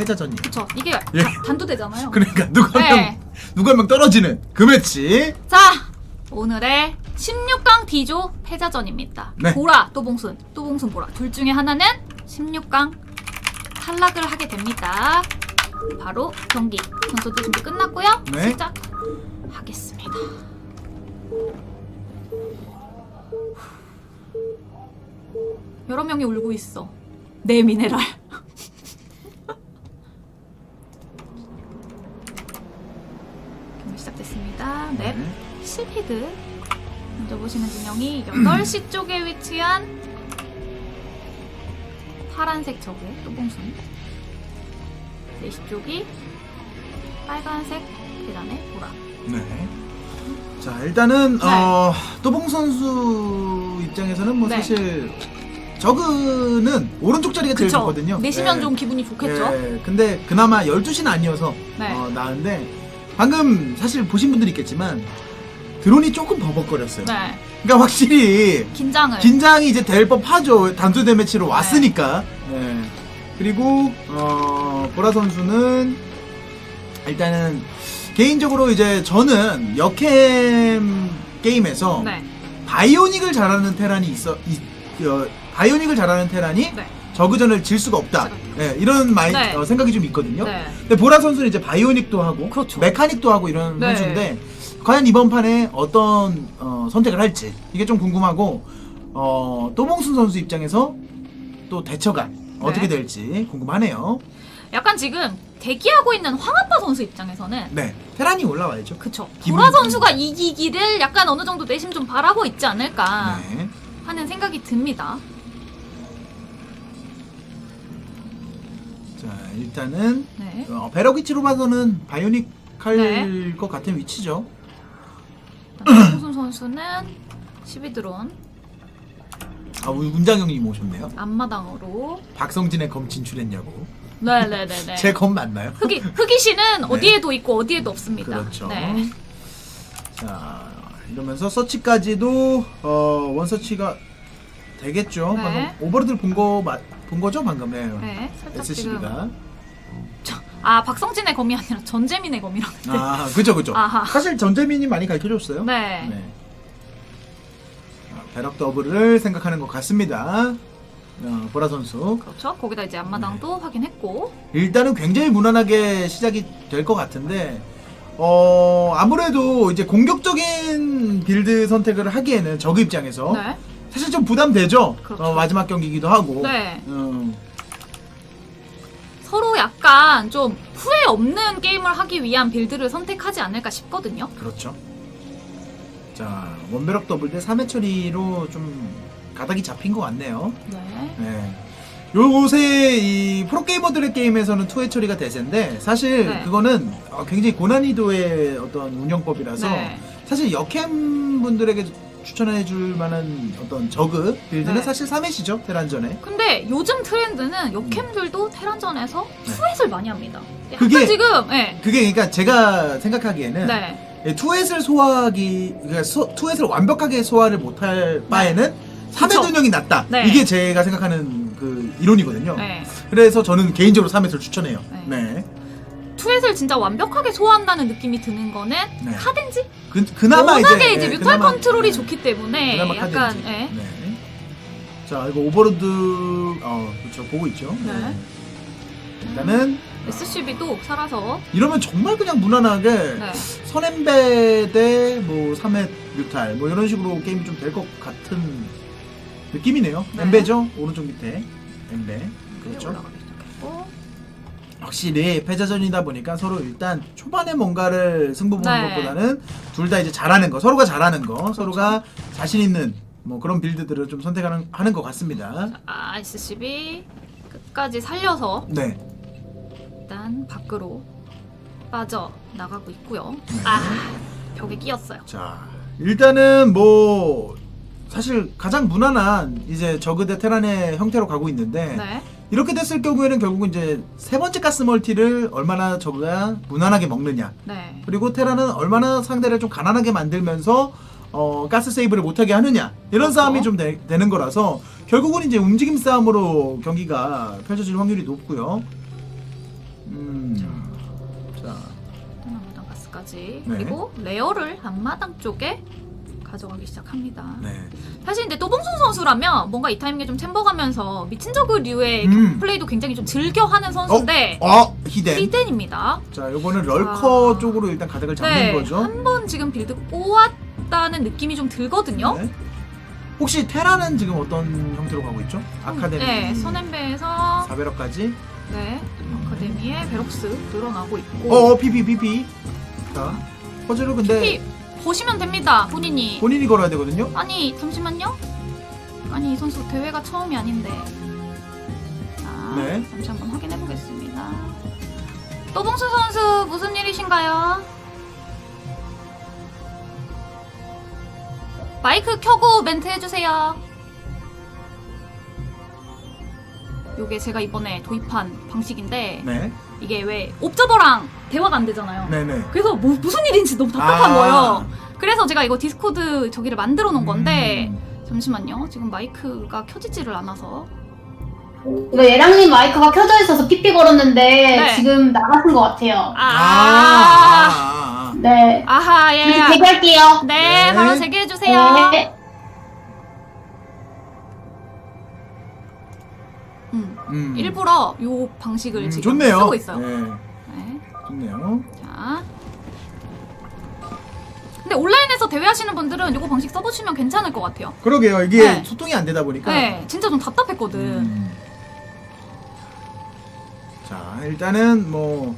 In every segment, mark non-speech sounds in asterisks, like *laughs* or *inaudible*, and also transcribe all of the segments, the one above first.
패자전이. 그쵸. 이게 *laughs* 예. 다- 단도대잖아요. 그러니까 누가 한 네. 명 누가 한 명 떨어지는 그 매치. 자, 오늘의 16강 D조 패자전입니다. 네. 보라, 또 봉순, 또 봉순 보라. 둘 중에 하나는 16강 탈락을 하게 됩니다. 바로 경기 선수들 준비 끝났고요. 네. 시작하겠습니다. 여러 명이 울고 있어. 내 미네랄. 진영이 8시 쪽에 위치한 파란색 저그 또봉순 4시 쪽이 빨간색 계단의 보라 네. 자 일단은 네. 어, 또봉 선수 입장에서는 뭐 네. 사실 저그는 오른쪽 자리가 제일 그쵸 좋거든요. 내시면 네. 좀 기분이 좋겠죠 예, 근데 그나마 12시는 아니어서 네. 어, 나은데 방금 사실 보신 분들이 있겠지만 드론이 조금 버벅거렸어요. 네 그러니까 확실히 긴장을 긴장이 이제 될 법하죠. 단수 대매치로 왔으니까. 네. 그리고 어, 보라 선수는 일단은 개인적으로 이제 저는 역캠 게임에서 네. 바이오닉을 잘하는 테란이 있어 이- 어, 바이오닉을 잘하는 테란이 네. 저그전을 질 수가 없다. 네, 이런 마인 네. 어, 생각이 좀 있거든요. 네. 근데 보라 선수는 이제 바이오닉도 하고 그렇죠. 메카닉도 하고 이런 네. 선수인데 과연 이번 판에 어떤 어, 선택을 할지 이게 좀 궁금하고 어, 또봉순 선수 입장에서 또 대처가 어떻게 네. 될지 궁금하네요. 약간 지금 대기하고 있는 황아빠 선수 입장에서는 네, 테란이 올라와야죠. 그쵸 기분이 보라 좀- 선수가 이기기를 약간 어느 정도 내심 좀 바라고 있지 않을까 네. 하는 생각이 듭니다 자 일단은 네. 어, 배럭 위치로 봐서는 바이오닉 할 네. 것 같은 위치죠. 홍순 선수는 12드론 아 우리 문장형님 오셨네요. 앞마당으로 박성진의 검 진출했냐고. 네네네네 *laughs* 제 검 맞나요? 흑이 흑이 씨는 *laughs* 네. 어디에도 있고 어디에도 없습니다 그렇죠. 네. 자 이러면서 서치까지도 어, 원서치가 되겠죠. 네. 방금 오버로드를 본거 본 거죠 방금 네. 네 살짝 지금 SCB가 아 박성진의 검이 아니라 전재민의 검이라고 했는데 아 그죠 그죠. 아하. 사실 전재민이 많이 가르쳐줬어요. 네. 네. 자, 배럭 더블을 생각하는 것 같습니다. 어, 보라 선수 그렇죠 거기다 이제 앞마당도 네. 확인했고 일단은 굉장히 무난하게 시작이 될 것 같은데 어 아무래도 이제 공격적인 빌드 선택을 하기에는 저그 입장에서 네. 사실 좀 부담되죠. 그렇죠. 어, 마지막 경기이기도 하고. 네. 음, 서로 약간 좀 후회 없는 게임을 하기 위한 빌드를 선택하지 않을까 싶거든요 그렇죠. 자 원배럭 더블 대 3회 처리로 좀 가닥이 잡힌 것 같네요. 네 네. 요새 이 프로게이머들의 게임에서는 투회 처리가 대세인데 사실 네. 그거는 어, 굉장히 고난이도의 어떤 운영법이라서 네. 사실 역캠 분들에게 추천해 줄 만한 어떤 저그 빌드는 네. 사실 3회시죠 테란전에 근데 요즘 트렌드는 역캠들도 테란전에서 네. 투엣을 많이 합니다 약간 그게- 지금 네. 그게 그러니까 제가 생각하기에는 네. 예, 투엣을 소화하기 그러니까 소, 투엣을 완벽하게 소화를 못할 바에는 3회 그쵸. 운영이 낫다 네. 이게 제가 생각하는 그 이론이거든요 네. 그래서 저는 개인적으로 3회를 추천해요 네. 네. 투엣을 진짜 완벽하게 소화한다는 느낌이 드는 거는 네. 카덴지? 그, 그나마 워낙에 이제, 예, 뮤탈 그나마- 컨트롤이 네. 좋기 때문에 그나마 약간 카드인지. 예. 네. 자 이거 오버로드 어 그렇죠 보고 있죠 네. 일단은 SCB도 살아서 이러면 정말 그냥 무난하게 네. 선엠베 대뭐 3회 뮤탈 뭐 이런 식으로 게임이 좀 될 것 같은 느낌이네요 네. 엠베죠 오른쪽 밑에 엠베 그렇죠 시작했고 확실히 패자전이다 보니까 서로 일단 초반에 뭔가를 승부 보는 네. 것보다는 둘 다 이제 잘하는 거 서로가 잘하는 거 서로가 자신 있는 뭐 그런 빌드들을 좀 선택하는 하는 것 같습니다 아 SCB 끝까지 살려서 네 일단 밖으로 빠져 나가고 있고요. 네. 아 벽에 끼었어요. 자 일단은 뭐 사실 가장 무난한 이제 저그 대 테란의 형태로 가고 있는데 네. 이렇게 됐을 경우에는 결국은 이제 세 번째 가스 멀티를 얼마나 저그가 무난하게 먹느냐 네. 그리고 테란은 얼마나 상대를 좀 가난하게 만들면서 어, 가스 세이브를 못하게 하느냐 이런 그렇죠. 싸움이 좀 되, 는 거라서 결국은 이제 움직임 싸움으로 경기가 펼쳐질 확률이 높고요. 음. 자, 가스까지 네. 그리고 레어를 앞마당 쪽에 가져가기 시작합니다. 네. 사실 근데 또봉순 선수라면 뭔가 이 타이밍에 좀 템버가면서 미친 저그류의 음. 플레이도 굉장히 좀 즐겨하는 선수인데 어, 히덴. 히덴입니다. 자, 요거는 럴커 아. 쪽으로 일단 가닥을 잡는 네, 거죠. 한 번 지금 빌드 꼬았다는 느낌이 좀 들거든요. 네. 혹시 테라는 지금 어떤 형태로 가고 있죠? 아카데미. 네, 선앤배에서 4배럭까지. 네, 아카데미에 베럭스 늘어나고 있고 어, 어, PP, PP. 자, 퍼즐을 근데 피 보시면 됩니다, 본인이. 본인이 걸어야 되거든요. 아니, 잠시만요. 아니, 이 선수 대회가 처음이 아닌데. 자, 네. 잠시 한번 확인해 보겠습니다. 또봉수 선수 무슨 일이신가요? 마이크 켜고 멘트 해주세요. 요게 제가 이번에 도입한 방식인데 네. 이게 왜 옵저버랑 대화가 안 되잖아요. 네네. 그래서 뭐, 무슨 일인지 너무 답답한 아. 거예요. 그래서 제가 이거 디스코드 저기를 만들어 놓은 건데 음. 잠시만요. 지금 마이크가 켜지지를 않아서 이거 예랑님 마이크가 켜져 있어서 삐삐 걸었는데 네. 지금 나가신 것 같아요. 아, 아, 아, 아, 아. 네. 아하 예. 다시 대기할게요. 네, 네. 바로 재개해 주세요. 네. 음, 음. 일부러 요 방식을 음, 지금 좋네요. 쓰고 있어요. 네. 네. 좋네요. 자. 근데 온라인에서 대회하시는 분들은 요거 방식 써보시면 괜찮을 것 같아요. 그러게요. 이게 네. 소통이 안 되다 보니까. 네, 진짜 좀 답답했거든. 음. 자, 일단은 뭐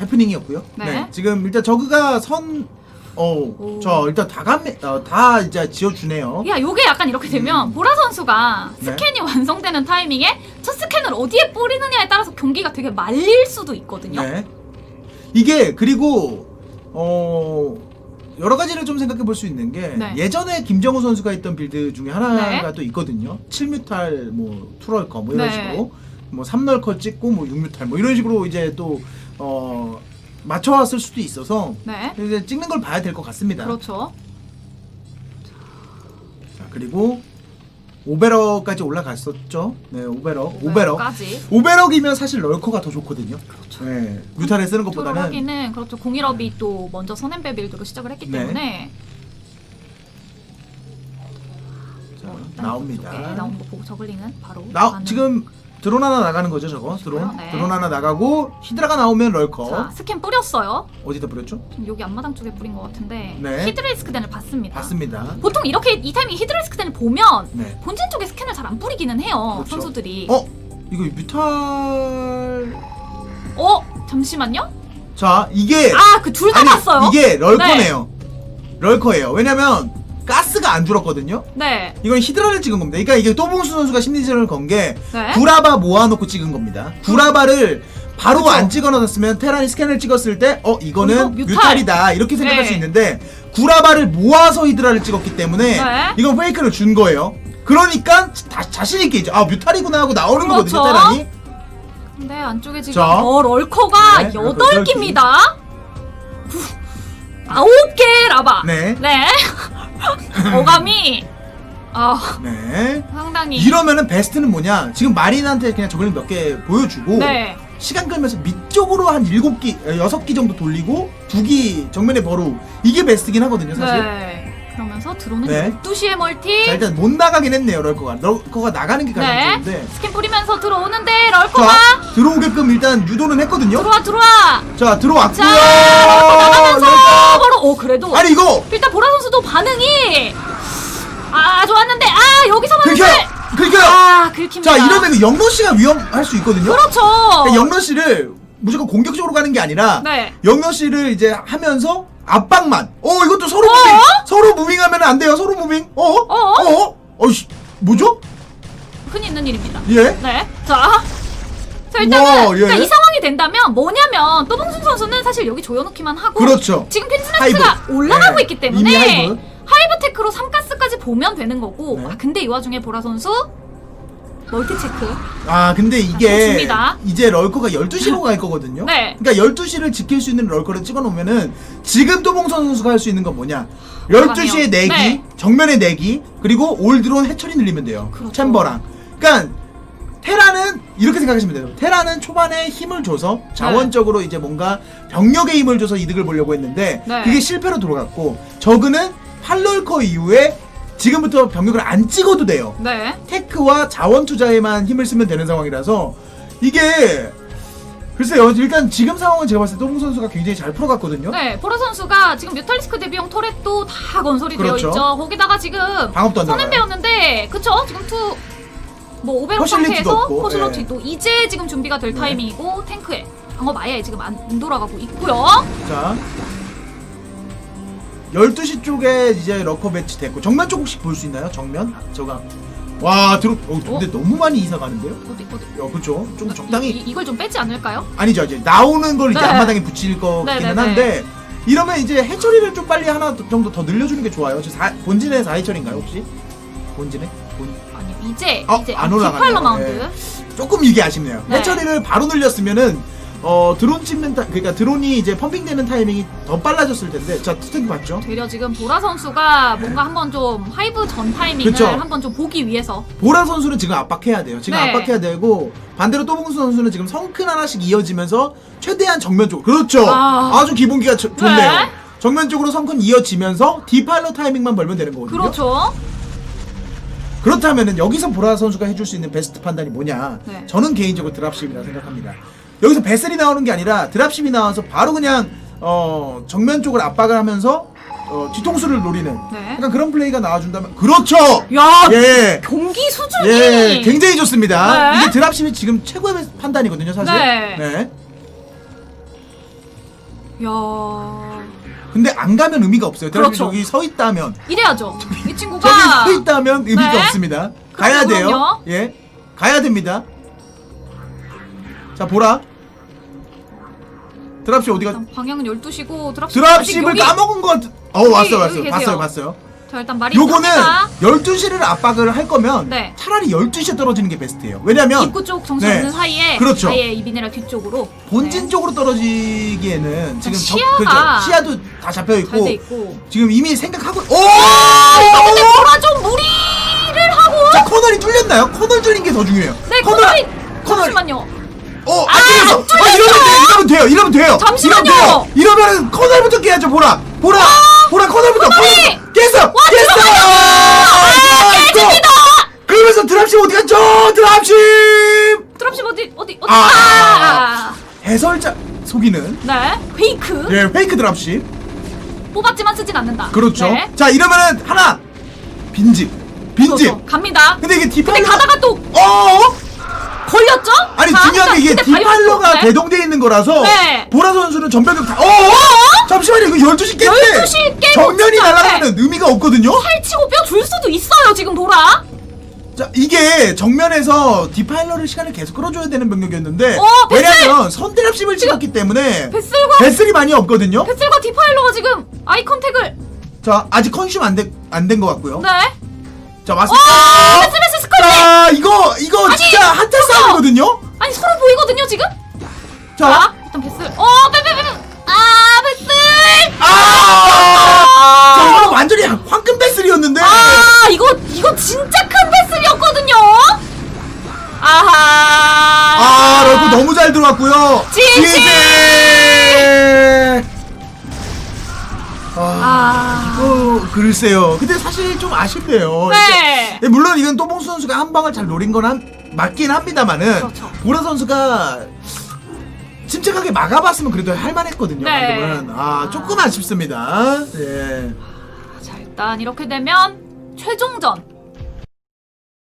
해프닝이었고요. 네. 지금 일단 저그가 선 어, 오. 저 일단 다 감매 어, 다 이제 지어 주네요. 야, 요게 약간 이렇게 되면 보라 선수가 네. 스캔이 완성되는 타이밍에 첫 스캔을 어디에 뿌리느냐에 따라서 경기가 되게 말릴 수도 있거든요. 네. 이게 그리고 어 여러 가지를 좀 생각해 볼 수 있는 게 네. 예전에 김정우 선수가 있던 빌드 중에 하나가 네. 또 있거든요. 7뮤탈 뭐 투럴커 뭐 이런 네. 식으로 뭐 3널커 찍고 뭐 6뮤탈 뭐 이런 식으로 이제 또 어 맞춰왔을 수도 있어서 네. 이제 찍는 걸 봐야 될 것 같습니다. 그렇죠. 자, 그리고 5배럭까지 올라갔었죠. 네, 5배럭. 5배럭. 까지 5배럭이면 사실 럴커가 더 좋거든요. 그렇죠. 네. 뮤탈에 쓰는 것보다는 하기는 그렇죠. 공일업이 또 먼저 선앤배 빌드로 시작을 했기 네. 때문에 자, 뭐 일단 나옵니다. 그쪽에 나오는 거 보고 저글링은 바로 나 가는. 지금 드론 하나 나가는 거죠, 저거? 드론. 네. 드론 하나 나가고 히드라가 나오면 럴커. 자 스캔 뿌렸어요. 어디다 뿌렸죠? 지금 여기 앞마당 쪽에 뿌린 것 같은데 네. 히드레이스크단을 봤습니다. 봤습니다. 보통 이렇게 이 타이밍 히드레이스크단을 보면 네. 본진 쪽에 스캔을 잘 안 뿌리기는 해요. 그렇죠. 선수들이. 어, 이거 뮤탈 어? 잠시만요. 자, 이게 아 그 둘 다 봤어요. 이게 럴커네요. 럴커예요. 왜냐면 가스가 안 줄었거든요. 네. 이건 히드라를 찍은 겁니다. 그러니까 이게 또봉수 선수가 심리전을 건 게 네. 구라바 모아놓고 찍은 겁니다. 구라바를 바로 그쵸. 안 찍어놨으면 테란이 스캔을 찍었을 때, 어, 어, 이거는 이거 뮤탈. 뮤탈이다. 이렇게 생각할 네. 수 있는데, 구라바를 모아서 히드라를 찍었기 때문에, 네. 이건 페이크를 준 거예요. 그러니까, 자, 자신 있게 이제, 아, 뮤탈이구나 하고 나오는 그렇죠. 거거든요, 테란이. 근데 안쪽에 지금 자. 어, 럴커가 네, 여덟 럴커. 개입니다. 아홉 개 라바. 네. 네. *laughs* 어감이 아 네. 상당히 이러면은 베스트는 뭐냐? 지금 마린한테 그냥 저걸 몇 개 보여주고, 네. 시간 끌면서 밑쪽으로 한 7기, 6기 정도 돌리고, 2기 정면에 버루. 이게 베스트긴 하거든요, 사실. 네. 그러면서 들어오는 네. 12시에 멀티. 자 일단 못 나가긴 했네요 럴커가 럴커가 나가는 게 가장 네. 좋은데 스캔 뿌리면서 들어오는데 럴커가 자 들어오게끔 일단 유도는 했거든요 들어와 들어와. 자 들어왔고요 자, 나가면서 럴커. 바로 어 그래도 아니 이거 일단 보라 선수도 반응이 아 좋았는데 아 여기서만 긁혀요 긁혀요 아 긁힙니다. 자 이러면 그 영러씨가 위험할 수 있거든요 그렇죠. 그러니까 영러씨를 무조건 공격적으로 가는 게 아니라 네. 영러씨를 이제 하면서 압박만 어 이것도 서로 어? 무빙 서로 무빙하면 안 돼요 서로 무빙 어 어 어? 어 어이씨 뭐죠 흔히 있는 일입니다. 예 네. 자. 자 일단은 우와, 예. 그러니까 이 상황이 된다면 뭐냐면 또봉순 선수는 사실 여기 조여놓기만 하고 그렇죠 지금 하이브. 올라가고 네. 있기 때문에 이미 하이브. 하이브 테크로 3가스까지 보면 되는 거고 네. 아 근데 이 와중에 보라 선수 멀티 체크 아 근데 이게 좋습니다. 이제 럴커가 12시로 *laughs* 갈 거거든요 네. 그러니까 12시를 지킬 수 있는 럴커를 찍어 놓으면은 지금 또봉선 선수가 할 수 있는 건 뭐냐 12시에 들어가네요. 4기 네. 정면에 4기 그리고 올드론 해처리 늘리면 돼요 그렇죠. 챔버랑 그러니까 테라는 이렇게 생각하시면 돼요. 테라는 초반에 힘을 줘서 자원적으로 이제 뭔가 병력에 힘을 줘서 이득을 보려고 했는데 네. 그게 실패로 돌아갔고 저그는 팔롤커 이후에 지금부터 병력을 안 찍어도 돼요. 네. 테크와 자원 투자에만 힘을 쓰면 되는 상황이라서 이게 글쎄요 일단 지금 상황은 제가 봤을 때 또봉 선수가 굉장히 잘 풀어갔거든요. 네, 보라 선수가 지금 뮤탈리스크 대비용 토렛도 다 건설이 그렇죠. 되어 있죠. 거기다가 지금 방업도 안 선은 나가요. 배웠는데, 그쵸? 지금 투, 뭐, 오베로 퍼실리티도 상태에서 없고, 포슬러티도 이제 지금 준비가 될 네. 타이밍이고, 탱크에 방업 아예 지금 안, 안 돌아가고 있고요. 자 12시 쪽에 이제 러커 배치 됐고 정면 쪽 혹시 볼 수 있나요? 정면? 저가 와 들어 어, 근데 너무 많이 이사 가는데요? 어디, 어디. 어 그쵸 좀 적당히 이, 이, 이걸 좀 빼지 않을까요? 아니죠 이제 나오는 걸 이제 네. 앞마당에 붙일 거 네, 같기는 네, 네. 한데 이러면 이제 해처리를 좀 빨리 하나 정도 더 늘려주는 게 좋아요 저 사, 본진의 4해처리인가요 혹시? 본진의? 본... 아니, 이제, 어, 이제, 안 아, 올라가네요. 네. 조금 이게 아쉽네요. 네. 해처리를 바로 늘렸으면은 어 드론 찍는 타, 그러니까 드론이 이제 펌핑되는 타이밍이 더 빨라졌을 텐데 자 투탱크 봤죠? 되려 지금 보라 선수가 뭔가 한번 좀 하이브 전 타이밍을 그쵸. 한번 좀 보기 위해서 보라 선수는 지금 압박해야 돼요. 지금 네. 압박해야 되고 반대로 또봉수 선수는 지금 성큰 하나씩 이어지면서 최대한 정면 쪽 그렇죠. 아. 아. 주 기본기가 저- 좋네요. 네. 정면 쪽으로 성큰 이어지면서 디팔로 타이밍만 벌면 되는 거거든요. 그렇죠. 그렇다면은 여기서 보라 선수가 해줄 수 있는 베스트 판단이 뭐냐? 네. 저는 개인적으로 드랍십이라 생각합니다. 여기서 베슬이 나오는 게 아니라 드랍십이 나와서 바로 그냥 어 정면 쪽을 압박을 하면서 어 뒤통수를 노리는 네. 약간 그런 플레이가 나와준다면 그렇죠. 야, 예. 경기 수준이 예, 굉장히 좋습니다. 네. 이게 드랍십이 지금 최고의 판단이거든요, 사실. 네. 야, 근데 안 가면 의미가 없어요. 드랍십 그렇죠. 여기 서 있다면 이래야죠. 이 친구가 저기 서 있다면 의미가 네. 없습니다. 가야 돼요. 그럼요. 예, 가야 됩니다. 자 보라. 드랍십 어디가? 일단 방향은 12시고 드랍십 드랍십을 까먹은 것 같... 어 왔어요 왔어요 여기 봤어요 계세요. 봤어요 자 일단 말이 요거는 갑니다. 12시를 압박을 할 거면 네. 차라리 12시에 떨어지는 게 베스트예요 왜냐면 입구 쪽 정신 네. 없는 사이에 그렇죠. 아예 이 미네랄 뒤쪽으로 본진 네. 쪽으로 떨어지기에는 지금 시야가 그렇죠. 시야도 다 잡혀 있고 잘돼 있고 지금 이미 생각하고 오! 근데 보라 좀 무리를 하고 자 커널이 뚫렸나요? 커널 뚫린 게 더 중요해요 네 커널이 잠시만요 어, 아, 안 뚫렸어. 안 뚫렸어! 아, 이러면 돼요. 이러면 돼요. 이러면 돼요. 잠시만요. 이러면 돼요. 이러면은 커널부터 깨야죠, 보라. 보라. 보라 커널부터. 커널이! 커널. 깼어. 깼어. 아, 깨집니다. 그러면서 드랍십 어디 갔죠? 드랍십. 드랍십 어디 어디 어디 아. 아, 해설자 속이는 네 페이크 예, 페이크 드랍십. 뽑았지만 쓰진 않는다 그렇죠. 네. 자, 이러면은 하나 빈집. 빈집. 그렇죠. 갑니다 근데 이게 근데 가다가 또 어? 걸렸죠? 아니 자, 중요한 게 이게 근데 바이오스 디팔로가 네. 대동되어 있는 거라서 네. 보라 선수는 전병력 다 어? 잠시만요 이거 12시 깼네 12시 깨고 정면이 진짜 날아가면 의미가 없거든요 팔치고 뼈 줄 수도 있어요 지금 보라 자 이게 정면에서 디파일러를 시간을 계속 끌어줘야 되는 병력이었는데 어! 왜냐면 선드랍십을 찍었기 때문에 베슬과 베슬이 많이 없거든요 베슬과 디파일러가 지금 아이 컨택을 자 아직 컨슘 안된 것 같고요 네자 어! 왔습니다 스컬 자 이거 이거 아니, 진짜 한타! 싸움이거든요 아니 서로 보이거든요 지금 자 자 일단 베슬 어 베베베베 아 베슬 아! 자, 이거 완전히 황금 베슬이었는데. 아 이거 이거 진짜 큰 베슬이었거든요 아하 아, 러브 너무 잘 들어왔고요. 지지! 아, 아 이거 글쎄요. 근데 사실 좀 아쉽네요. 네. 이게 물론 이건 또봉수 선수가 한 방을 잘 노린 건 한, 맞긴 합니다만은 그렇죠. 보라 선수가 침착하게 막아봤으면 그래도 할만했거든요. 네. 방금은 아 조금 아쉽습니다. 예. 자 일단 이렇게 되면 최종전